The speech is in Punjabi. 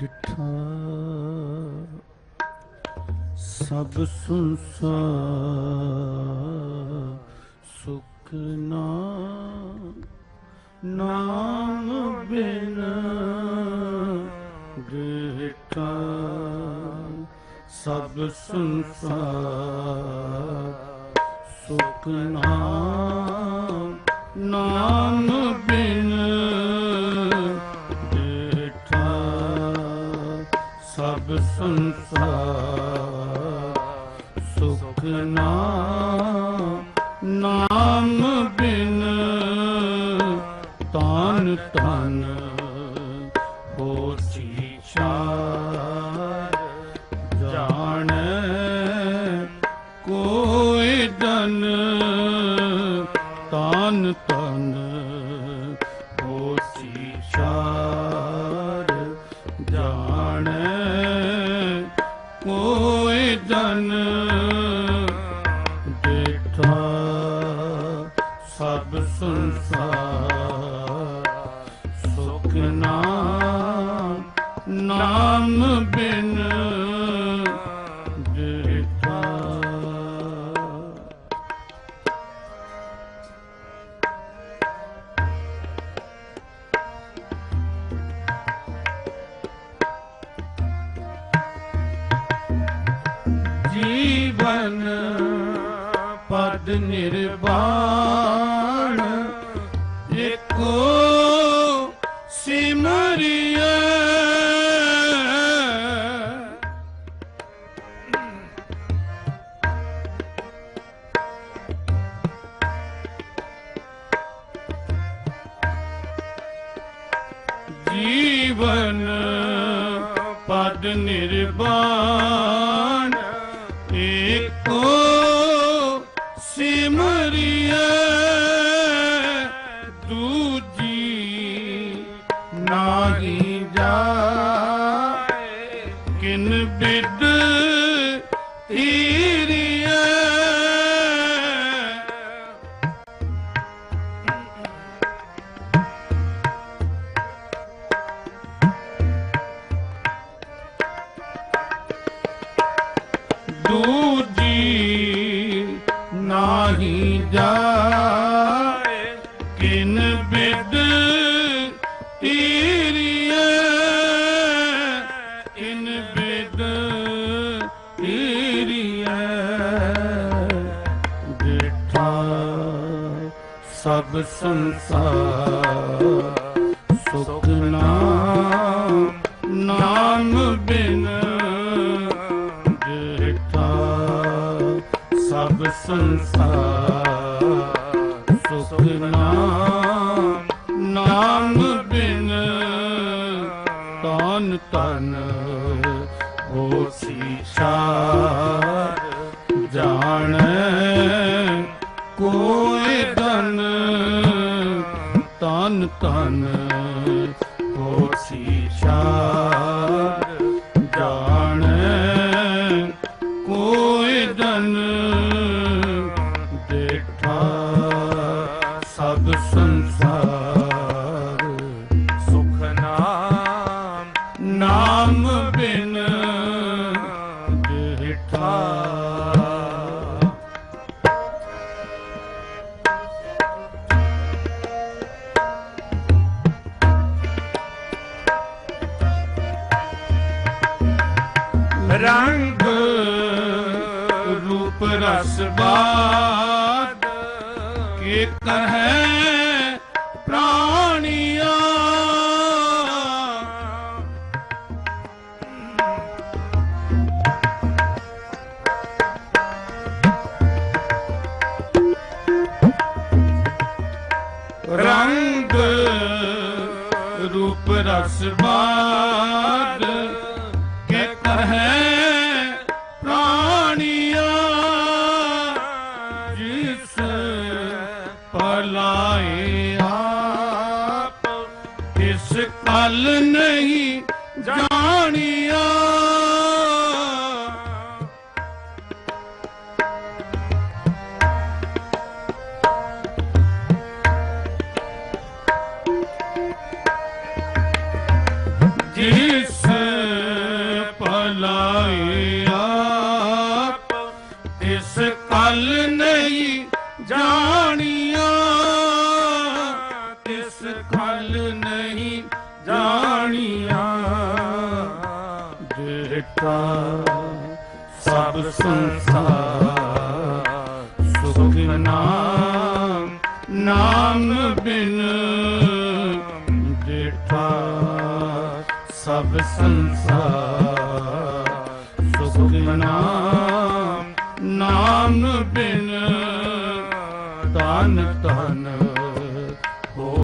ਡਿਠਾ। ਸਭ ਸੰਸਾਰ ਸੁਖ ਨਾ ਨਾਮ ਬਿਨ ਡਿਠਾ। ਸਭ ਸੰਸਾਰ ਸੁਖ ਨਾਮ ਨਾਮ ਸੰਸਾਰ ਸੁਖ ਨਾਮ ਨਾਮ ਬਿਨ ਤਨ ਤਨ ਹੋਸੀ ਚਾਰ। ਜਾਣੈ ਕੋਈ ਦਨ ਤਨ ਤਨ ਕੋਈ ਦਨ ਦੇਖਾ ਸਭ ਸੰਸਾਰ ਸੁਖ ਨਾਮ ਨਾਮ ਬਿਨ ਜੀਵਨ ਪਦ ਨਿਰਵਾਣ। ਏਕੋ ਸਿਮਰਿਐ ਜੀਵਨ ਪਦ ਨਿਰਵਾਣ। ਦੂਜੀ ਨਾਹੀ ਜਾਏ ਕਿਨ ਬਿਦ ਈਰੀਐ ਕਿਨ ਬਿਦ ਈਰੀਐ ਦੇਖਾ ਸਭ ਸੰਸਾਰ ਸੁਖ ਨਾਮ ਸੰਸਾਰ ਸੁਖ ਨਾਮ ਨਾਮ ਬਿਨ ਤਨ ਤਨ ਹੋਸੀ ਚਾਰ, ਜਾਣੈ ਕੋਈ ਦਨ ਤਨ ਤਨ ਹੋਸੀ ਚਾਰ। ਨਾਮ ਬਿਨ ਦੇਖਾ ਰੰਗ ਰੂਪ ਰਸ ਬਾਦ ਕੇ ਕਹੈ ਪ੍ਰਾਣੀਆ ਰੂਪ ਰਸ ਬਾਦ ਕੇ ਕਹੈ ਪ੍ਰਾਣੀਆ ਜਿਸ ਭਲਾਏ ਆਪ ਕਿਸ ਕਲ ਨਹੀਂ ਜਾਣੀਆਂ। ਕਿਸ ਭਲਾਈ ਆਪ, ਇਸ ਕਲ ਨਹੀਂ ਜਾਣੀਆਂ। ਇਸ ਕਲ ਨਹੀਂ ਜਾਣੀਆਂ। ਜਿਹੜਾ ਸਭ ਸੰਸਾਰ ਸੁਖ ਨਾਮ ਨਾਮ ਬਿਨ ਸਭ ਸੰਸਾਰ ਸੁਖਮਨਾਮ ਨਾਮ ਬਿਨ ਤਨ ਤਨ